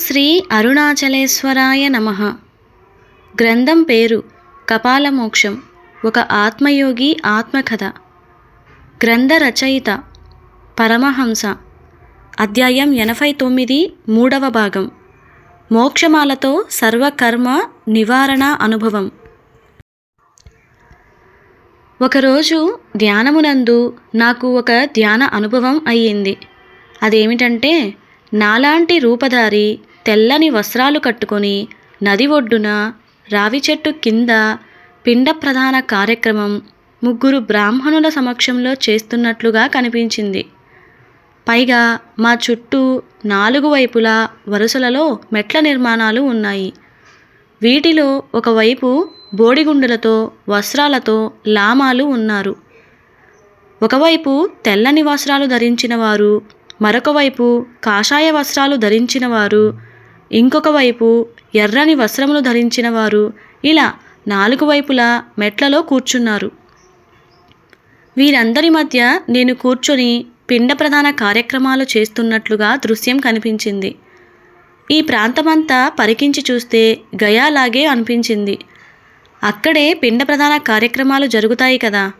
శ్రీ అరుణాచలేశ్వరాయ నమ. గ్రంథం పేరు కపాలమోక్షం ఒక ఆత్మయోగి ఆత్మకథ. గ్రంథ రచయిత పరమహంస. అధ్యాయం ఎనభై తొమ్మిది మూడవ భాగం. మోక్షమాలతో సర్వకర్మ నివారణ అనుభవం. ఒకరోజు ధ్యానమునందు నాకు ఒక ధ్యాన అనుభవం అయ్యింది. అదేమిటంటే నాలాంటి రూపధారి తెల్లని వస్త్రాలు కట్టుకొని నది ఒడ్డున రావి చెట్టు కింద పిండ ప్రధాన కార్యక్రమం ముగ్గురు బ్రాహ్మణుల సమక్షంలో చేస్తున్నట్లుగా కనిపించింది. పైగా మా చుట్టూ నాలుగు వైపులా వరుసలలో మెట్ల నిర్మాణాలు ఉన్నాయి. వీటిలో ఒకవైపు బోడిగుండులతో వస్త్రాలతో లామాలు ఉన్నారు. ఒకవైపు తెల్లని వస్త్రాలు ధరించిన వారు మరొక వైపు కాషాయ వస్త్రాలు ధరించిన వారు ఇంకొక వైపు ఎర్రని వస్త్రములు ధరించిన వారు ఇలా నాలుగు వైపులా మెట్లలో కూర్చున్నారు. వీరందరి మధ్య నేను కూర్చొని పిండ ప్రధాన కార్యక్రమాలు చేస్తున్నట్లుగా దృశ్యం కనిపించింది. ఈ ప్రాంతమంతా పరికించి చూస్తే గయాలాగే అనిపించింది. అక్కడే పిండ ప్రధాన కార్యక్రమాలు జరుగుతాయి కదా.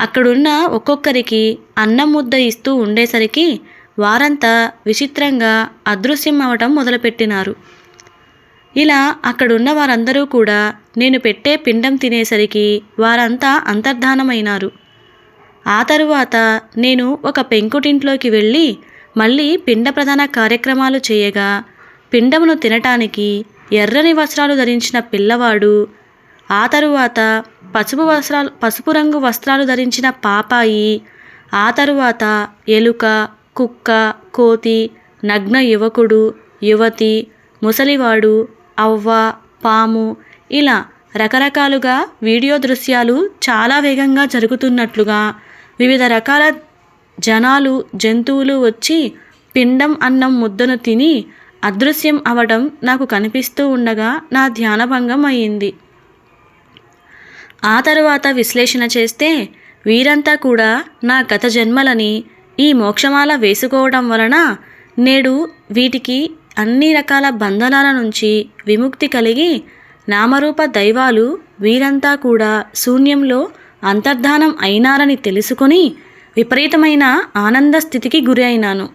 అక్కడున్న ఒక్కొక్కరికి అన్నం ముద్ద ఇస్తూ ఉండేసరికి వారంతా విచిత్రంగా అదృశ్యం అవటం మొదలుపెట్టినారు. ఇలా అక్కడున్న వారందరూ కూడా నేను పెట్టే పిండం తినేసరికి వారంతా అంతర్ధానమైనారు. ఆ తరువాత నేను ఒక పెంకుటింట్లోకి వెళ్ళి మళ్ళీ పిండ ప్రధాన కార్యక్రమాలు చేయగా పిండమును తినటానికి ఎర్రని వస్త్రాలు ధరించిన పిల్లవాడు ఆ తరువాత పసుపు వస్త్రాలు పసుపు రంగు వస్త్రాలు ధరించిన పాపాయి ఆ తరువాత ఎలుక కుక్క కోతి నగ్న యువకుడు యువతి ముసలివాడు అవ్వ పాము ఇలా రకరకాలుగా వీడియో దృశ్యాలు చాలా వేగంగా జరుగుతున్నట్లుగా వివిధ రకాల జనాలు జంతువులు వచ్చి పిండం అన్నం ముద్దను తిని అదృశ్యం అవడం నాకు కనిపిస్తూ ఉండగా నా ధ్యానభంగం అయింది ఆ తర్వాత విశ్లేషణ చేస్తే వీరంతా కూడా నా గత జన్మలని ఈ మోక్షమాల వేసుకోవడం వలన నేడు వీటికి అన్ని రకాల బంధనాల నుంచి విముక్తి కలిగి నామరూప దైవాలు వీరంతా కూడా శూన్యంలో అంతర్ధానం అయినారని తెలుసుకొని విపరీతమైన ఆనంద స్థితికి గురి అయినాను.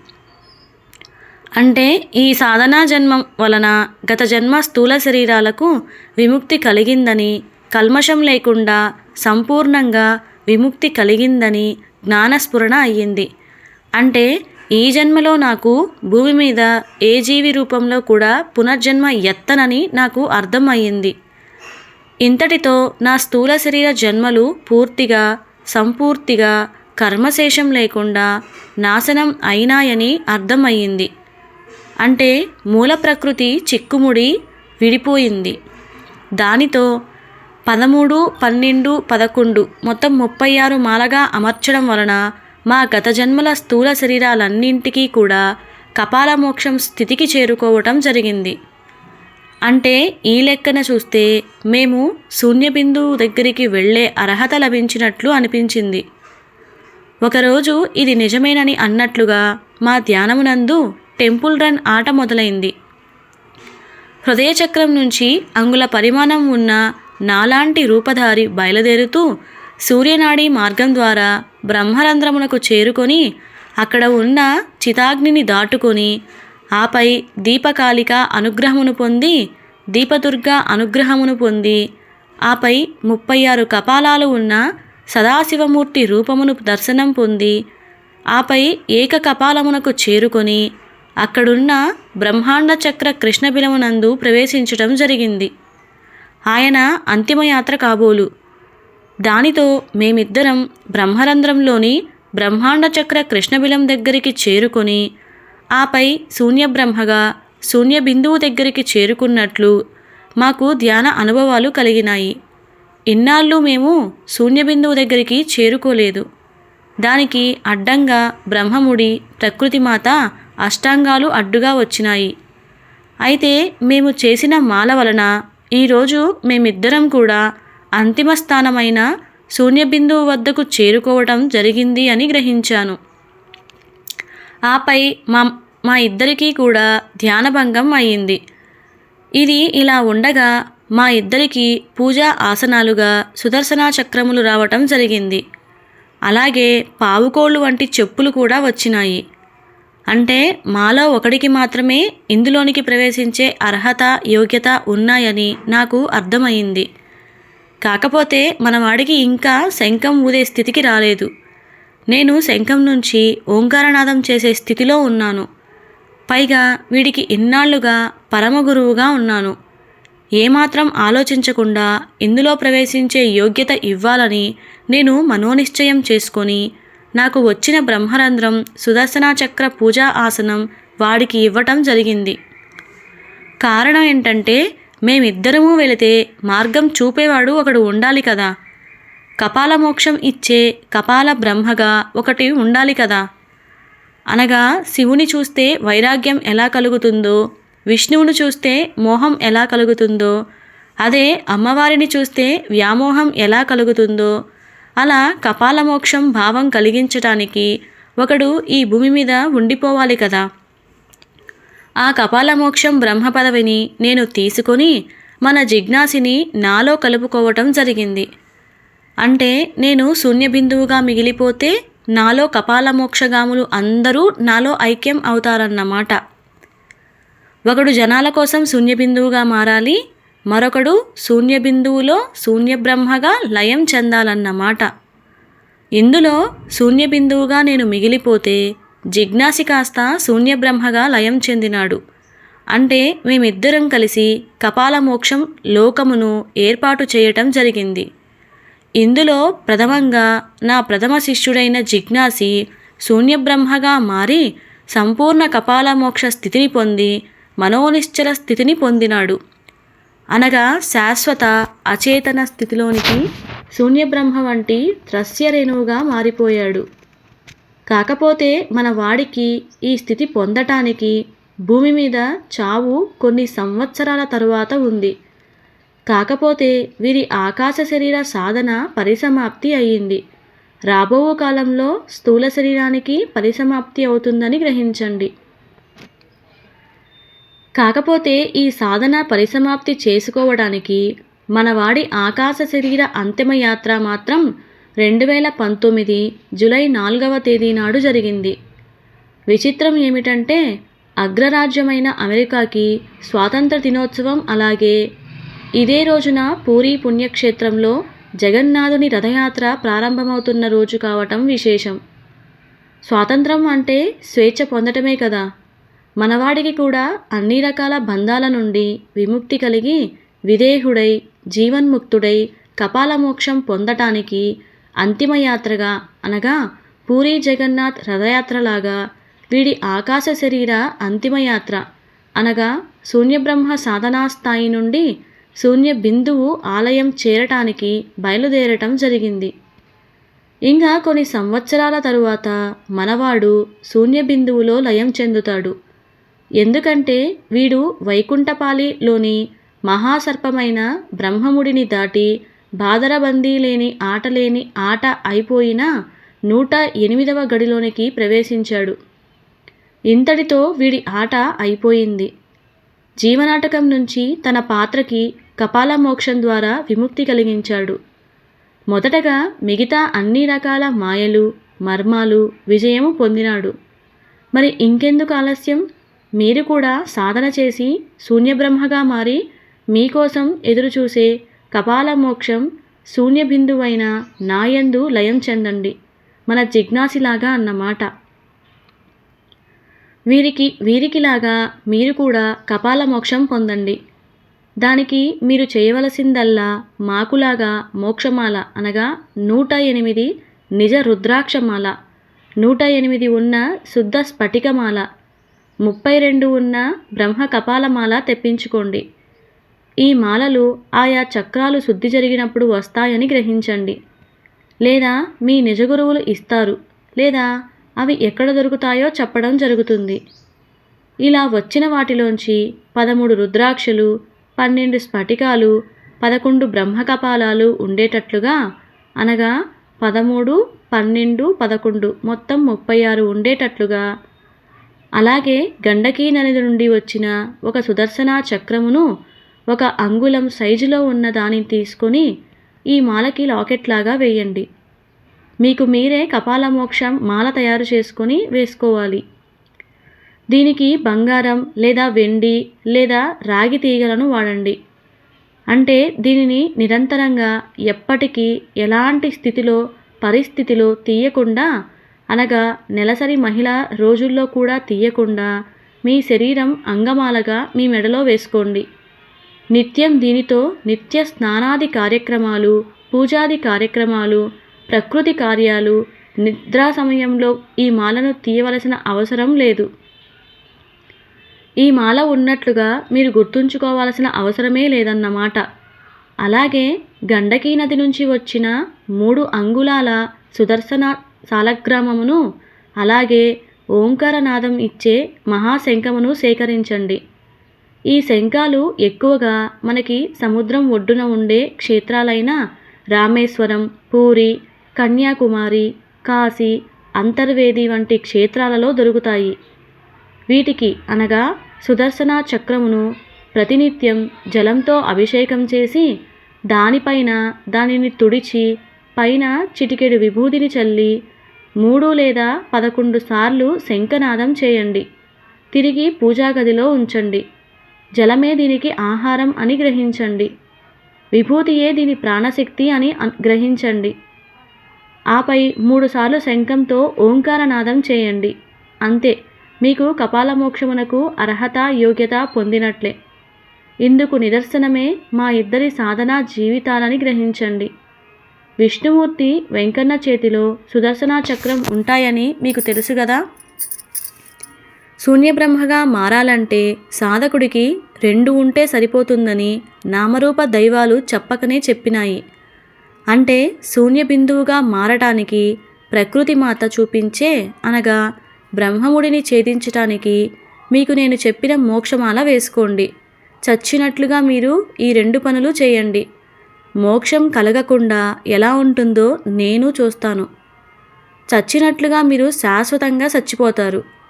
అంటే ఈ సాధనా జన్మం వలన గత జన్మ స్థూల శరీరాలకు విముక్తి కలిగిందని కల్మషం లేకుండా సంపూర్ణంగా విముక్తి కలిగిందని జ్ఞానస్ఫురణ అయ్యింది. అంటే ఈ జన్మలో నాకు భూమి మీద ఏ జీవి రూపంలో కూడా పునర్జన్మ ఎత్తనని నాకు అర్థం అయ్యింది ఇంతటితో నా స్థూల శరీర జన్మలు పూర్తిగా సంపూర్తిగా కర్మశేషం లేకుండా నాశనం అయినాయని అర్థమయ్యింది. అంటే మూల ప్రకృతి చిక్కుముడి విడిపోయింది. దానితో పదమూడు పన్నెండు పదకొండు మొత్తం ముప్పై ఆరు మాలగా అమర్చడం వలన మా గత జన్మల స్థూల శరీరాలన్నింటికీ కూడా కపాలమోక్షం స్థితికి చేరుకోవటం జరిగింది. అంటే ఈ లెక్కన చూస్తే మేము శూన్యబిందువు దగ్గరికి వెళ్ళే అర్హత లభించినట్లు అనిపించింది. ఒకరోజు ఇది నిజమేనని అన్నట్లుగా మా ధ్యానమునందు టెంపుల్ రన్ ఆట మొదలైంది. హృదయ చక్రం నుంచి అంగుళ పరిమాణం ఉన్న నాలాంటి రూపధారి బయలుదేరుతూ సూర్యనాడి మార్గం ద్వారా బ్రహ్మరంధ్రమునకు చేరుకొని అక్కడ ఉన్న చితాగ్నిని దాటుకొని ఆపై దీపకాలిక అనుగ్రహమును పొంది దీపదుర్గ అనుగ్రహమును పొంది ఆపై ముప్పై ఆరు కపాలాలు ఉన్న సదాశివమూర్తి రూపమును దర్శనం పొంది ఆపై ఏక కపాలమునకు చేరుకొని అక్కడున్న బ్రహ్మాండ చక్ర కృష్ణబిలమునందు ప్రవేశించటం జరిగింది. ఆయన అంతిమయాత్ర కాబోలు. దానితో మేమిద్దరం బ్రహ్మరంధ్రంలోని బ్రహ్మాండ చక్ర కృష్ణబిలం దగ్గరికి చేరుకొని ఆపై శూన్యబ్రహ్మగా శూన్య బిందువు దగ్గరికి చేరుకున్నట్లు మాకు ధ్యాన అనుభవాలు కలిగినాయి. ఇన్నాళ్ళు మేము శూన్య బిందువు దగ్గరికి చేరుకోలేదు. దానికి అడ్డంగా బ్రహ్మముడి ప్రకృతిమాత అష్టాంగాలు అడ్డుగా వచ్చినాయి. అయితే మేము చేసిన మాల వలన ఈరోజు మేమిద్దరం కూడా అంతిమ స్థానమైన శూన్యబిందువు వద్దకు చేరుకోవటం జరిగింది అని గ్రహించాను. ఆపై మా మా ఇద్దరికీ కూడా ధ్యానభంగం అయ్యింది ఇది ఇలా ఉండగా మా ఇద్దరికి పూజా ఆసనాలుగా సుదర్శన చక్రములు రావటం జరిగింది. అలాగే పావుకోళ్ళు వంటి చెప్పులు కూడా వచ్చినాయి. అంటే మాలో ఒకడికి మాత్రమే ఇందులోనికి ప్రవేశించే అర్హత యోగ్యత ఉన్నాయని నాకు అర్థమైంది. కాకపోతే మనవాడికి ఇంకా శంఖం ఊదే స్థితికి రాలేదు. నేను శంఖం నుంచి ఓంకారనాదం చేసే స్థితిలో ఉన్నాను. పైగా వీడికి ఇన్నాళ్ళుగా పరమగురువుగా ఉన్నాను. ఏమాత్రం ఆలోచించకుండా ఇందులో ప్రవేశించే యోగ్యత ఇవ్వాలని నేను మనోనిశ్చయం చేసుకొని నాకు వచ్చిన బ్రహ్మరంధ్రం సుదర్శన చక్ర పూజా ఆసనం వాడికి ఇవ్వటం జరిగింది. కారణం ఏంటంటే మేమిద్దరము వెళితే మార్గం చూపేవాడు ఒకడు ఉండాలి కదా. కపాల మోక్షం ఇచ్చే కపాల బ్రహ్మగా ఒకటి ఉండాలి కదా. అనగా శివుని చూస్తే వైరాగ్యం ఎలా కలుగుతుందో విష్ణువును చూస్తే మోహం ఎలా కలుగుతుందో అదే అమ్మవారిని చూస్తే వ్యామోహం ఎలా కలుగుతుందో అలా కపాల మోక్షం భావం కలిగించటానికి ఒకడు ఈ భూమి మీద ఉండిపోవాలి కదా. ఆ కపాలమోక్షం బ్రహ్మపదవిని బ్రహ్మ పదవిని నేను తీసుకొని మన జిజ్ఞాసిని నాలో కలుపుకోవటం జరిగింది. అంటే నేను శూన్య బిందువుగా మిగిలిపోతే నాలో కపాల మోక్షగాములు అందరూ నాలో ఐక్యం అవుతారన్నమాట. ఒకడు జనాల కోసం శూన్య బిందువుగా మారాలి మరొకడు శూన్య బిందువులో శూన్య బ్రహ్మగా లయం చెందాలన్నమాట. ఇందులో శూన్య బిందువుగా నేను మిగిలిపోతే జిజ్ఞాసి కాస్త శూన్యబ్రహ్మగా లయం చెందినాడు. అంటే మేమిద్దరం కలిసి కపాల మోక్షం లోకమును ఏర్పాటు చేయటం జరిగింది. ఇందులో ప్రథమంగా నా ప్రథమ శిష్యుడైన జిజ్ఞాసి శూన్యబ్రహ్మగా మారి సంపూర్ణ కపాల మోక్ష స్థితిని పొంది మనోనిశ్చల స్థితిని పొందినాడు. అనగా శాశ్వత అచేతన స్థితిలోనికి శూన్యబ్రహ్మ వంటి త్రస్యరేణువుగా మారిపోయాడు. కాకపోతే మన వాడికి ఈ స్థితి పొందటానికి భూమి మీద చావు కొన్ని సంవత్సరాల తరువాత ఉంది. కాకపోతే వీరి ఆకాశ శరీర సాధన పరిసమాప్తి అయ్యింది. రాబో కాలంలో స్థూల శరీరానికి పరిసమాప్తి అవుతుందని గ్రహించండి. కాకపోతే ఈ సాధన పరిసమాప్తి చేసుకోవడానికి మనవాడి ఆకాశ శరీర అంతిమయాత్ర మాత్రం రెండు వేల పంతొమ్మిది జూలై నాలుగవ తేదీ నాడు జరిగింది. విచిత్రం ఏమిటంటే అగ్రరాజ్యమైన అమెరికాకి స్వాతంత్ర దినోత్సవం అలాగే ఇదే రోజున పూరి పుణ్యక్షేత్రంలో జగన్నాథుని రథయాత్ర ప్రారంభమవుతున్న రోజు కావటం విశేషం. స్వాతంత్రం అంటే స్వేచ్ఛ పొందటమే కదా. మనవాడికి కూడా అన్ని రకాల బంధాల నుండి విముక్తి కలిగి విదేహుడై జీవన్ముక్తుడై కపాలమోక్షం పొందటానికి అంతిమయాత్రగా అనగా పూరీ జగన్నాథ్ రథయాత్రలాగా వీడి ఆకాశ శరీర అంతిమయాత్ర అనగా శూన్యబ్రహ్మ సాధనా స్థాయి నుండి శూన్య బిందువు ఆలయం చేరటానికి బయలుదేరటం జరిగింది. ఇంకా కొన్ని సంవత్సరాల తరువాత మనవాడు శూన్య బిందువులో లయం చెందుతాడు. ఎందుకంటే వీడు వైకుంఠపాలిలోని మహాసర్పమైన బ్రహ్మముడిని దాటి బాదరబందీ లేని ఆట లేని ఆట అయిపోయిన నూట ఎనిమిదవ గడిలోనికి ప్రవేశించాడు. ఇంతటితో వీడి ఆట అయిపోయింది. జీవనాటకం నుంచి తన పాత్రకి కపాల మోక్షం ద్వారా విముక్తి కలిగించాడు. మొదటగా మిగతా అన్ని రకాల మాయలు మర్మాలు విజయము పొందినాడు. మరి ఇంకెందుకు ఆలస్యం? మీరు కూడా సాధన చేసి శూన్యబ్రహ్మగా మారి మీకోసం ఎదురుచూసే కపాల మోక్షం శూన్య బిందువైన నాయందు లయం చెందండి. మన జిజ్ఞాసిలాగా అన్నమాట. వీరికి వీరికిలాగా మీరు కూడా కపాల మోక్షం పొందండి. దానికి మీరు చేయవలసిందల్లా మాకులాగా మోక్షమాల అనగా నూట ఎనిమిది నిజ రుద్రాక్షమాల నూట ఎనిమిది ఉన్న శుద్ధ స్ఫటికమాల ముప్పై రెండు ఉన్న బ్రహ్మ కపాలమాల తెప్పించుకోండి. ఈ మాలలు ఆయా చక్రాలు శుద్ధి జరిగినప్పుడు వస్తాయని గ్రహించండి. లేదా మీ నిజ గురువులు ఇస్తారు లేదా అవి ఎక్కడ దొరుకుతాయో చెప్పడం జరుగుతుంది. ఇలా వచ్చిన వాటిలోంచి పదమూడు రుద్రాక్షలు పన్నెండు స్ఫటికాలు పదకొండు బ్రహ్మకపాలాలు ఉండేటట్లుగా అనగా పదమూడు పన్నెండు పదకొండు మొత్తం ముప్పై ఆరు ఉండేటట్లుగా అలాగే గండకీ నది నుండి వచ్చిన ఒక సుదర్శన చక్రమును ఒక అంగుళం సైజులో ఉన్న దానిని తీసుకొని ఈ మాలకి లాకెట్ లాగా వేయండి. మీకు మీరే కపాలమోక్షం మాల తయారు చేసుకొని వేసుకోవాలి. దీనికి బంగారం లేదా వెండి లేదా రాగి తీగలను వాడండి. అంటే దీనిని నిరంతరంగా ఎప్పటికీ ఎలాంటి స్థితిలో పరిస్థితిలో తీయకుండా అనగా నెలసరి మహిళ రోజుల్లో కూడా తీయకుండా మీ శరీరం అంగమాలగా మీ మెడలో వేసుకోండి. నిత్యం దీనితో నిత్య స్నానాది కార్యక్రమాలు పూజాది కార్యక్రమాలు ప్రకృతి కార్యాలు నిద్రా సమయంలో ఈ మాలను తీయవలసిన అవసరం లేదు. ఈ మాల ఉన్నట్లుగా మీరు గుర్తుంచుకోవాల్సిన అవసరమే లేదన్నమాట. అలాగే గండకీ నది నుంచి వచ్చిన మూడు అంగుళాల సుదర్శన సాలగ్రామమును అలాగే ఓంకారనాదం ఇచ్చే మహాశంఖమును సేకరించండి. ఈ శంఖాలు ఎక్కువగా మనకి సముద్రం ఒడ్డున ఉండే క్షేత్రాలైన రామేశ్వరం పూరి కన్యాకుమారి కాశీ అంతర్వేది వంటి క్షేత్రాలలో దొరుకుతాయి. వీటికి అనగా సుదర్శన చక్రమును ప్రతినిత్యం జలంతో అభిషేకం చేసి దానిపైన దానిని తుడిచి పైన చిటికెడు విభూదిని చల్లి మూడు లేదా పదకొండు సార్లు శంఖనాదం చేయండి. తిరిగి పూజా గదిలో ఉంచండి. జలమే దీనికి ఆహారం అని గ్రహించండి. విభూతియే దీని ప్రాణశక్తి అని గ్రహించండి. ఆపై మూడుసార్లు శంఖంతో ఓంకారనాదం చేయండి. అంతే మీకు కపాలమోక్షమునకు అర్హత యోగ్యత పొందినట్లే. ఇందుకు నిదర్శనమే మా ఇద్దరి సాధనా జీవితాలని గ్రహించండి. విష్ణుమూర్తి వెంకన్న చేతిలో సుదర్శన చక్రం ఉంటాయని మీకు తెలుసు కదా శూన్యబ్రహ్మగా మారాలంటే సాధకుడికి రెండు ఉంటే సరిపోతుందని నామరూప దైవాలు చెప్పకనే చెప్పినాయి. అంటే శూన్య బిందువుగా మారటానికి ప్రకృతి మాత చూపించే అనగా బ్రహ్మముడిని ఛేదించటానికి మీకు నేను చెప్పిన మోక్షమాల వేసుకోండి. చచ్చినట్లుగా మీరు ఈ రెండు పనులు చేయండి. మోక్షం కలగకుండా ఎలా ఉంటుందో నేను చూస్తాను. చచ్చినట్లుగా మీరు శాశ్వతంగా చచ్చిపోతారు.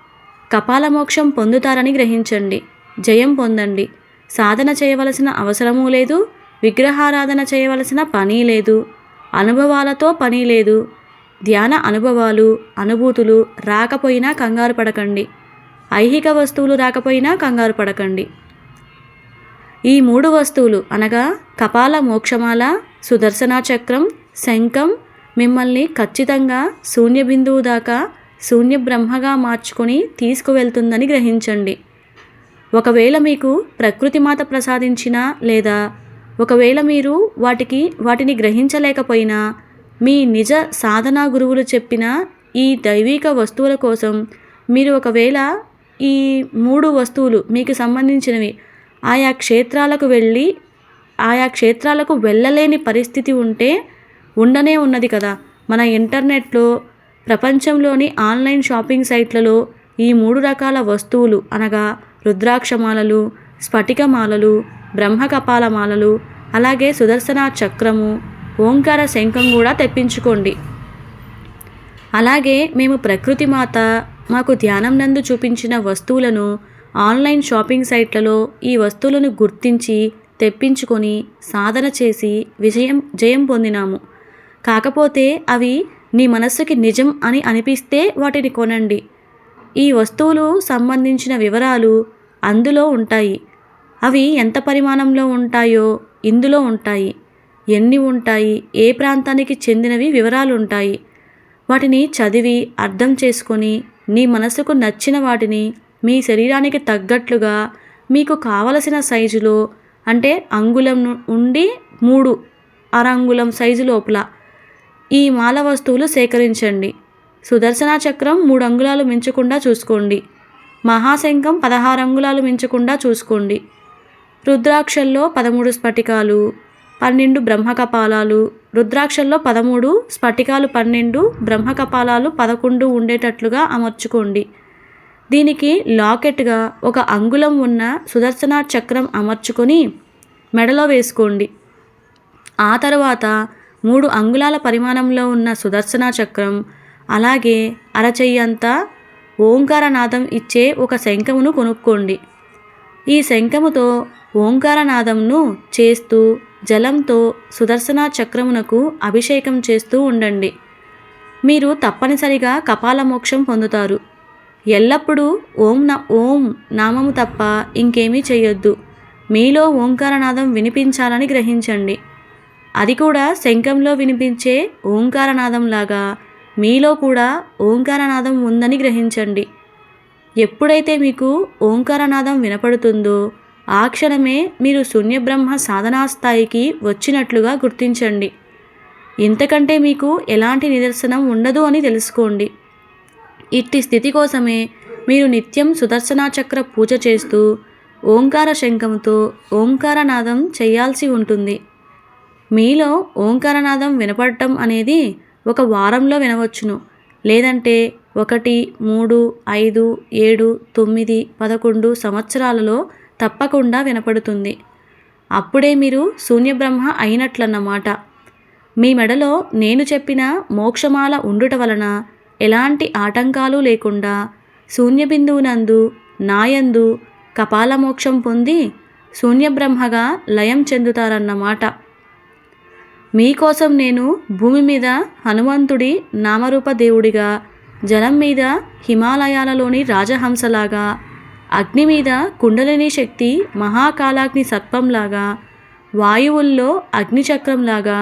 కపాల మోక్షం పొందుతారని గ్రహించండి. జయం పొందండి. సాధన చేయవలసిన అవసరమూ లేదు. విగ్రహారాధన చేయవలసిన పని లేదు. అనుభవాలతో పని లేదు. ధ్యాన అనుభవాలు అనుభూతులు రాకపోయినా కంగారు పడకండి. ఐహిక వస్తువులు రాకపోయినా కంగారు పడకండి. ఈ మూడు వస్తువులు అనగా కపాల మోక్షమాల సుదర్శన చక్రం శంఖం మిమ్మల్ని ఖచ్చితంగా శూన్య బిందువు దాకా శూన్య బ్రహ్మగా మార్చుకొని తీసుకువెళ్తుందని గ్రహించండి. ఒకవేళ మీకు ప్రకృతి మాత ప్రసాదించిన లేదా ఒకవేళ మీరు వాటికి వాటిని గ్రహించలేకపోయినా మీ నిజ సాధనా గురువులు చెప్పిన ఈ దైవిక వస్తువుల కోసం మీరు ఒకవేళ ఈ మూడు వస్తువులు మీకు సంబంధించినవి ఆయా క్షేత్రాలకు వెళ్ళి ఆయా క్షేత్రాలకు వెళ్ళలేని పరిస్థితి ఉంటే ఉండనే ఉన్నది కదా. మన ఇంటర్నెట్లో ప్రపంచంలోని ఆన్లైన్ షాపింగ్ సైట్లలో ఈ మూడు రకాల వస్తువులు అనగా రుద్రాక్షమాలలు స్ఫటికమాలలు బ్రహ్మకపాలమాలలు అలాగే సుదర్శన చక్రము ఓంకార శంఖం కూడా తెప్పించుకోండి. అలాగే మేము ప్రకృతి మాత మాకు ధ్యానం నందు చూపించిన వస్తువులను ఆన్లైన్ షాపింగ్ సైట్లలో ఈ వస్తువులను గుర్తించి తెప్పించుకొని సాధన చేసి విజయం జయం పొందినాము. కాకపోతే అవి నీ మనస్సుకి నిజం అని అనిపిస్తే వాటిని కొనండి. ఈ వస్తువులు సంబంధించిన వివరాలు అందులో ఉంటాయి. అవి ఎంత పరిమాణంలో ఉంటాయో ఇందులో ఉంటాయి. ఎన్ని ఉంటాయి ఏ ప్రాంతానికి చెందినవి వివరాలు ఉంటాయి. వాటిని చదివి అర్థం చేసుకొని నీ మనసుకు నచ్చిన వాటిని మీ శరీరానికి తగ్గట్లుగా మీకు కావలసిన సైజులో అంటే అంగుళం ఉండి మూడు అరంగుళం సైజు లోపల ఈ మాల వస్తువులు సేకరించండి. సుదర్శన చక్రం మూడు అంగుళాలు మించకుండా చూసుకోండి. మహాశంఖం పదహారు అంగుళాలు మించకుండా చూసుకోండి. రుద్రాక్షల్లో పదమూడు స్ఫటికాలు పన్నెండు బ్రహ్మకపాలాలు రుద్రాక్షల్లో పదమూడు స్ఫటికాలు పన్నెండు బ్రహ్మకపాలాలు పదకొండు ఉండేటట్లుగా అమర్చుకోండి. దీనికి లాకెట్గా ఒక అంగుళం ఉన్న సుదర్శన చక్రం అమర్చుకొని మెడలో వేసుకోండి. ఆ తర్వాత మూడు అంగుళాల పరిమాణంలో ఉన్న సుదర్శన చక్రం. అలాగే అరచెయ్యంతా ఓంకారనాదం ఇచ్చే ఒక శంఖమును కొనుక్కోండి. ఈ శంఖముతో ఓంకారనాదంను చేస్తూ జలంతో సుదర్శన చక్రమునకు అభిషేకం చేస్తూ ఉండండి. మీరు తప్పనిసరిగా కపాల మోక్షం పొందుతారు. ఎల్లప్పుడూ ఓం నా ఓం నామము తప్ప ఇంకేమీ చేయొద్దు. మీలో ఓంకారనాదం వినిపించాలని గ్రహించండి. అది కూడా శంఖంలో వినిపించే ఓంకారనాదంలాగా. మీలో కూడా ఓంకారనాదం ఉందని గ్రహించండి. ఎప్పుడైతే మీకు ఓంకారనాదం వినపడుతుందో ఆ క్షణమే మీరు శూన్యబ్రహ్మ సాధనా స్థాయికి వచ్చినట్లుగా గుర్తించండి. ఇంతకంటే మీకు ఎలాంటి నిదర్శనం ఉండదు అని తెలుసుకోండి. ఇట్టి స్థితి కోసమే మీరు నిత్యం సుదర్శనా చక్ర పూజ చేస్తూ ఓంకార శంఖంతో ఓంకారనాదం చేయాల్సి ఉంటుంది. మీలో ఓంకారనాదం వినపడటం అనేది ఒక వారంలో వినవచ్చును. లేదంటే ఒకటి మూడు ఐదు ఏడు తొమ్మిది పదకొండు సంవత్సరాలలో తప్పకుండా వినపడుతుంది. అప్పుడే మీరు శూన్యబ్రహ్మ అయినట్లన్నమాట. మీ మెడలో నేను చెప్పిన మోక్షమాల ఉండుట వలన ఎలాంటి ఆటంకాలు లేకుండా శూన్యబిందువునందు నాయందు కపాలమోక్షం పొంది శూన్యబ్రహ్మగా లయం చెందుతారన్నమాట. మీకోసం నేను భూమి మీద హనుమంతుడి నామరూప దేవుడిగా జలం మీద హిమాలయాలలోని రాజహంసలాగా అగ్ని మీద కుండలిని శక్తి మహాకాలాగ్ని సర్పంలాగా వాయువుల్లో అగ్నిచక్రంలాగా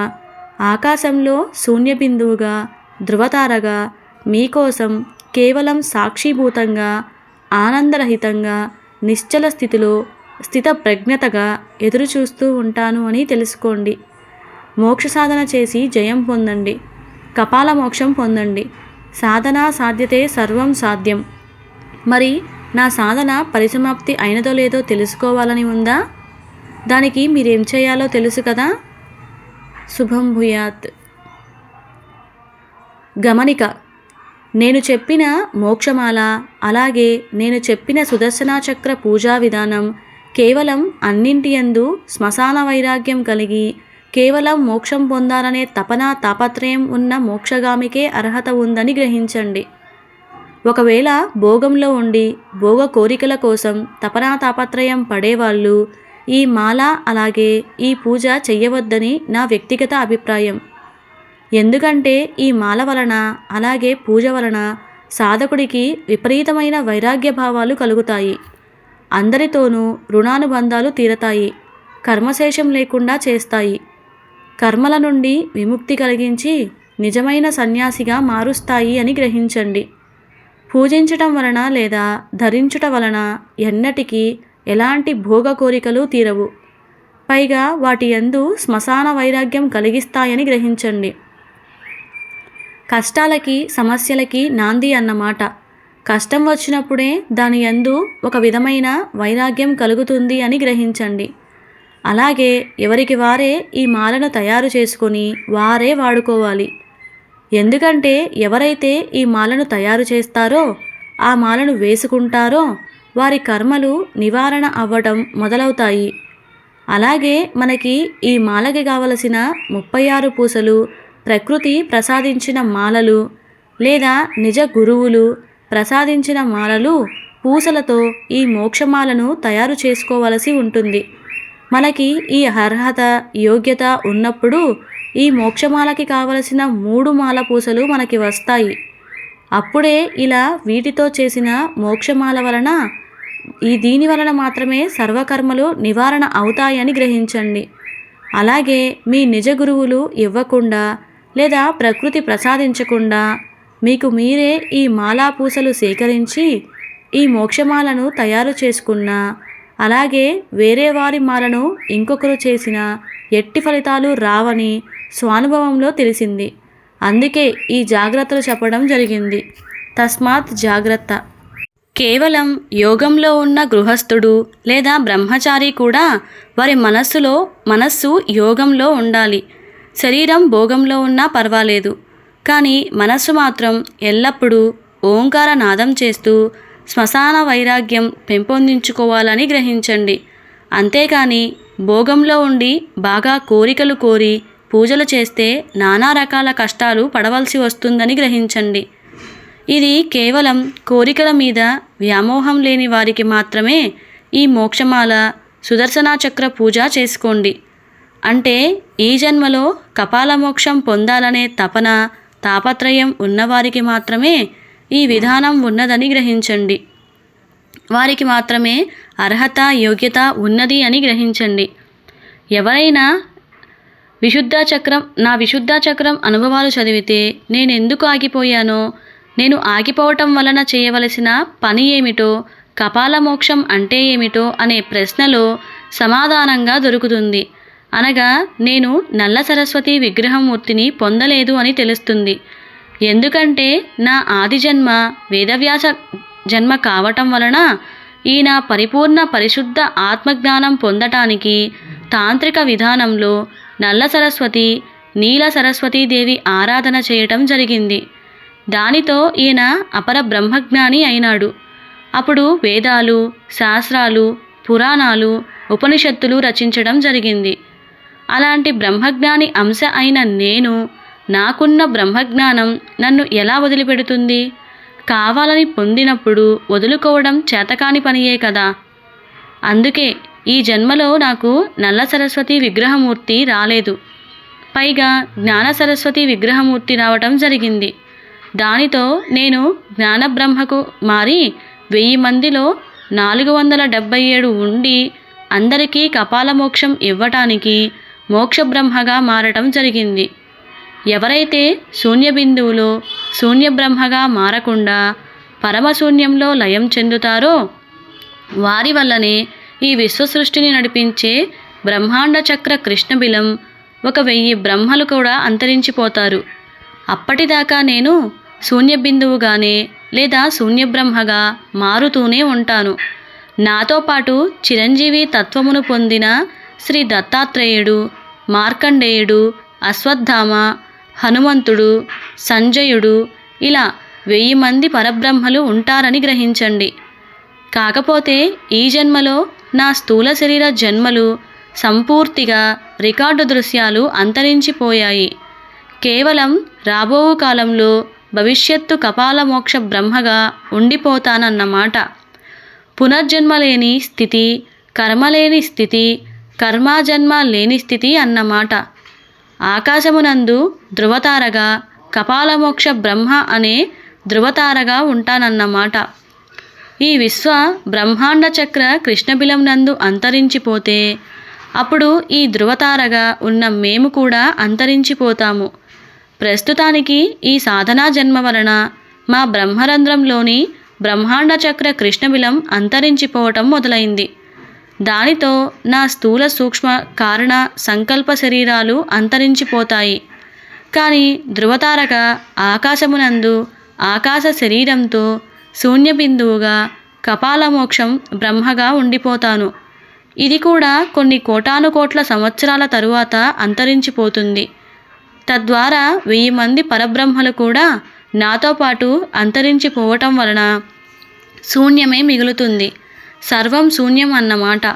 ఆకాశంలో శూన్యబిందువుగా ధృవతారగా మీకోసం కేవలం సాక్షిభూతంగా ఆనందరహితంగా నిశ్చల స్థితిలో స్థిత ప్రజ్ఞతగా ఎదురుచూస్తూ ఉంటాను అని తెలుసుకోండి. మోక్ష సాధన చేసి జయం పొందండి. కపాల మోక్షం పొందండి. సాధన సాధ్యతే సర్వం సాధ్యం. మరి నా సాధన పరిసమాప్తి అయినదో లేదో తెలుసుకోవాలని ఉందా? దానికి మీరేం చేయాలో తెలుసు కదా? శుభం భూయాత్. గమనిక నేను చెప్పిన మోక్షమాల అలాగే నేను చెప్పిన సుదర్శన చక్ర పూజా విధానం కేవలం అన్నింటి యందు శ్మశాన వైరాగ్యం కలిగి కేవలం మోక్షం పొందాలనే తపన తాపత్రయం ఉన్న మోక్షగామికే అర్హత ఉందని గ్రహించండి. ఒకవేళ భోగంలో ఉండి భోగ కోరికల కోసం తపనా తాపత్రయం పడేవాళ్ళు ఈ మాల అలాగే ఈ పూజ చెయ్యవద్దని నా వ్యక్తిగత అభిప్రాయం. ఎందుకంటే ఈ మాల వలన అలాగే పూజ వలన సాధకుడికి విపరీతమైన వైరాగ్య భావాలు కలుగుతాయి. అందరితోనూ రుణానుబంధాలు తీరతాయి. కర్మశేషం లేకుండా చేస్తాయి. కర్మల నుండి విముక్తి కలిగించి నిజమైన సన్యాసిగా మారుస్తాయి అని గ్రహించండి. పూజించటం వలన లేదా ధరించుట వలన ఎన్నటికీ ఎలాంటి భోగ కోరికలు తీరవు. పైగా వాటి యందు శ్మశాన వైరాగ్యం కలిగిస్తాయని గ్రహించండి. కష్టాలకి సమస్యలకి నాంది అన్నమాట. కష్టం వచ్చినప్పుడే దాని యందు ఒక విధమైన వైరాగ్యం కలుగుతుంది అని గ్రహించండి. అలాగే ఎవరికి వారే ఈ మాలను తయారు చేసుకొని వారే వాడుకోవాలి. ఎందుకంటే ఎవరైతే ఈ మాలను తయారు చేస్తారో ఆ మాలను వేసుకుంటారో వారి కర్మలు నివారణ అవ్వటం మొదలవుతాయి. అలాగే మనకి ఈ మాలకి కావలసిన ముప్పై ఆరు పూసలు ప్రకృతి ప్రసాదించిన మాలలు లేదా నిజ గురువులు ప్రసాదించిన మాలలు పూసలతో ఈ మోక్షమాలను తయారు చేసుకోవలసి ఉంటుంది. మనకి ఈ అర్హత యోగ్యత ఉన్నప్పుడు ఈ మోక్షమాలకి కావలసిన మూడు మాల పూసలు మనకి వస్తాయి. అప్పుడే ఇలా వీటితో చేసిన మోక్షమాల వలన ఈ దీని వలన మాత్రమే సర్వకర్మలు నివారణ అవుతాయని గ్రహించండి. అలాగే మీ నిజ గురువులు ఇవ్వకుండా లేదా ప్రకృతి ప్రసాదించకుండా మీకు మీరే ఈ మాలా పూసలు సేకరించి ఈ మోక్షమాలను తయారు చేసుకున్న అలాగే వేరే వారి మాలను ఇంకొకరు చేసిన ఎట్టి ఫలితాలు రావని స్వానుభవంలో తెలిసింది. అందుకే ఈ జాగ్రత్తలు చెప్పడం జరిగింది. తస్మాత్ జాగ్రత్త. కేవలం యోగంలో ఉన్న గృహస్థుడు లేదా బ్రహ్మచారి కూడా వారి మనస్సులో మనస్సు యోగంలో ఉండాలి. శరీరం భోగంలో ఉన్నా పర్వాలేదు. కానీ మనస్సు మాత్రం ఎల్లప్పుడూ ఓంకార నాదం చేస్తూ శ్మశాన వైరాగ్యం పెంపొందించుకోవాలని గ్రహించండి. అంతేకాని భోగంలో ఉండి బాగా కోరికలు కోరి పూజలు చేస్తే నానా రకాల కష్టాలు పడవలసి వస్తుందని గ్రహించండి. ఇది కేవలం కోరికల మీద వ్యామోహం లేని వారికి మాత్రమే ఈ మోక్షమాల సుదర్శనా చక్ర పూజ చేసుకోండి. అంటే ఈ జన్మలో కపాల మోక్షం పొందాలనే తపన తాపత్రయం ఉన్నవారికి మాత్రమే ఈ విధానం ఉన్నదని గ్రహించండి. వారికి మాత్రమే అర్హత యోగ్యత ఉన్నది అని గ్రహించండి. ఎవరైనా విశుద్ధ చక్రం నా విశుద్ధ చక్రం అనుభవాలు చదివితే నేను ఎందుకు ఆగిపోయానో? నేను ఆగిపోవటం వలన చేయవలసిన పని ఏమిటో కపాల మోక్షం అంటే ఏమిటో అనే ప్రశ్నలో సమాధానంగా దొరుకుతుంది. అనగా నేను నల్ల సరస్వతి విగ్రహమూర్తిని పొందలేదు అని తెలుస్తుంది. ఎందుకంటే నా ఆది జన్మ వేదవ్యాస జన్మ కావటం వలన ఈ నా పరిపూర్ణ పరిశుద్ధ ఆత్మజ్ఞానం పొందటానికి తాంత్రిక విధానంలో నల్ల సరస్వతి నీల సరస్వతీదేవి ఆరాధన చేయటం జరిగింది. దానితో ఈయన అపర బ్రహ్మజ్ఞాని అయినాడు. అప్పుడు వేదాలు శాస్త్రాలు పురాణాలు ఉపనిషత్తులు రచించడం జరిగింది. అలాంటి బ్రహ్మజ్ఞాని అంశ అయిన నేను నాకున్న బ్రహ్మజ్ఞానం నన్ను ఎలా వదిలిపెడుతుంది? కావాలని పొందినప్పుడు వదులుకోవడం చేతకాని పనియే కదా. అందుకే ఈ జన్మలో నాకు నల్ల సరస్వతి విగ్రహమూర్తి రాలేదు. పైగా జ్ఞాన సరస్వతి విగ్రహమూర్తి రావటం జరిగింది. దానితో నేను జ్ఞానబ్రహ్మకు మారి వెయ్యి మందిలో నాలుగు వందల డెబ్భై ఏడు ఉండి అందరికీ కపాల మోక్షం ఇవ్వటానికి మోక్షబ్రహ్మగా మారటం జరిగింది. ఎవరైతే శూన్య శూన్యబ్రహ్మగా శూన్య బ్రహ్మగా మారకుండా పరమశూన్యంలో లయం చెందుతారో వారి వల్లనే ఈ విశ్వసృష్టిని నడిపించే బ్రహ్మాండ చక్ర కృష్ణబిలం ఒక వెయ్యి బ్రహ్మలు కూడా అంతరించిపోతారు. అప్పటిదాకా నేను శూన్య బిందువుగానే లేదా శూన్య బ్రహ్మగా మారుతూనే ఉంటాను. నాతో పాటు చిరంజీవి తత్వమును పొందిన శ్రీ దత్తాత్రేయుడు మార్కండేయుడు అశ్వత్థామ హనుమంతుడు సంజయుడు ఇలా వెయ్యి మంది పరబ్రహ్మలు ఉంటారని గ్రహించండి. కాకపోతే ఈ జన్మలో నా స్థూల శరీర జన్మలు సంపూర్తిగా రికార్డు దృశ్యాలు అంతరించిపోయాయి. కేవలం రాబో కాలంలో భవిష్యత్తు కపాల మోక్ష బ్రహ్మగా ఉండిపోతానన్నమాట. పునర్జన్మ లేని స్థితి కర్మ లేని స్థితి కర్మాజన్మ లేని స్థితి అన్నమాట. ఆకాశమునందు ధృవతారగా కపాలమోక్ష బ్రహ్మ అనే ధృవతారగా ఉంటానన్నమాట. ఈ విశ్వ బ్రహ్మాండ చక్ర కృష్ణబిలం నందు అంతరించిపోతే అప్పుడు ఈ ధృవతారగా ఉన్న మేము కూడా అంతరించిపోతాము. ప్రస్తుతానికి ఈ సాధనా జన్మ వలన మా బ్రహ్మరంధ్రంలోని బ్రహ్మాండ చక్ర కృష్ణబిలం అంతరించిపోవటం మొదలైంది. దానితో నా స్థూల సూక్ష్మ కారణ సంకల్ప శరీరాలు అంతరించిపోతాయి. కానీ ధృవతారక ఆకాశమునందు ఆకాశ శరీరంతో శూన్యబిందువుగా కపాలమోక్షం బ్రహ్మగా ఉండిపోతాను. ఇది కూడా కొన్ని కోటాను కోట్ల సంవత్సరాల తరువాత అంతరించిపోతుంది. తద్వారా వెయ్యి మంది పరబ్రహ్మలు కూడా నాతో పాటు అంతరించిపోవటం వలన శూన్యమే మిగులుతుంది. సర్వం శూన్యం అన్నమాట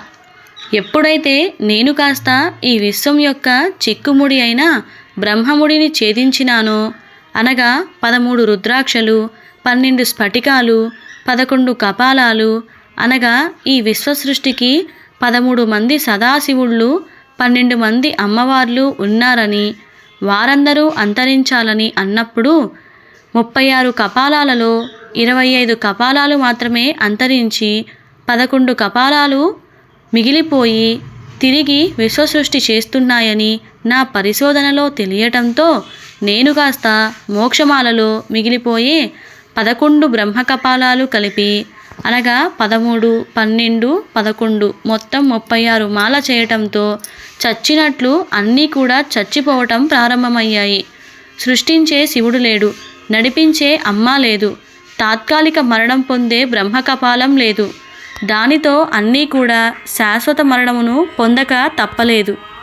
ఎప్పుడైతే నేను కాస్త ఈ విశ్వం యొక్క చిక్కుముడి అయిన బ్రహ్మముడిని ఛేదించినానో అనగా పదమూడు రుద్రాక్షలు పన్నెండు స్ఫటికాలు పదకొండు కపాలాలు అనగా ఈ విశ్వసృష్టికి పదమూడు మంది సదాశివుళ్ళు పన్నెండు మంది అమ్మవార్లు ఉన్నారని వారందరూ అంతరించాలని అన్నప్పుడు ముప్పై ఆరు కపాలాలలో ఇరవై ఐదు కపాలాలు మాత్రమే అంతరించి పదకొండు కపాలాలు మిగిలిపోయి తిరిగి విశ్వసృష్టి చేస్తున్నాయని నా పరిశోధనలో తెలియటంతో నేను కాస్త మోక్షమాలలో మిగిలిపోయే పదకొండు బ్రహ్మకపాలాలు కలిపి అనగా పదమూడు పన్నెండు పదకొండు మొత్తం ముప్పై ఆరు మాల చేయటంతో చచ్చినట్లు అన్నీ కూడా చచ్చిపోవటం ప్రారంభమయ్యాయి. సృష్టించే శివుడు లేడు నడిపించే అమ్మ లేదు తాత్కాలిక మరణం పొందే బ్రహ్మకపాలం లేదు. దానితో అన్నీ కూడా శాశ్వత మరణమును పొందక తప్పలేదు.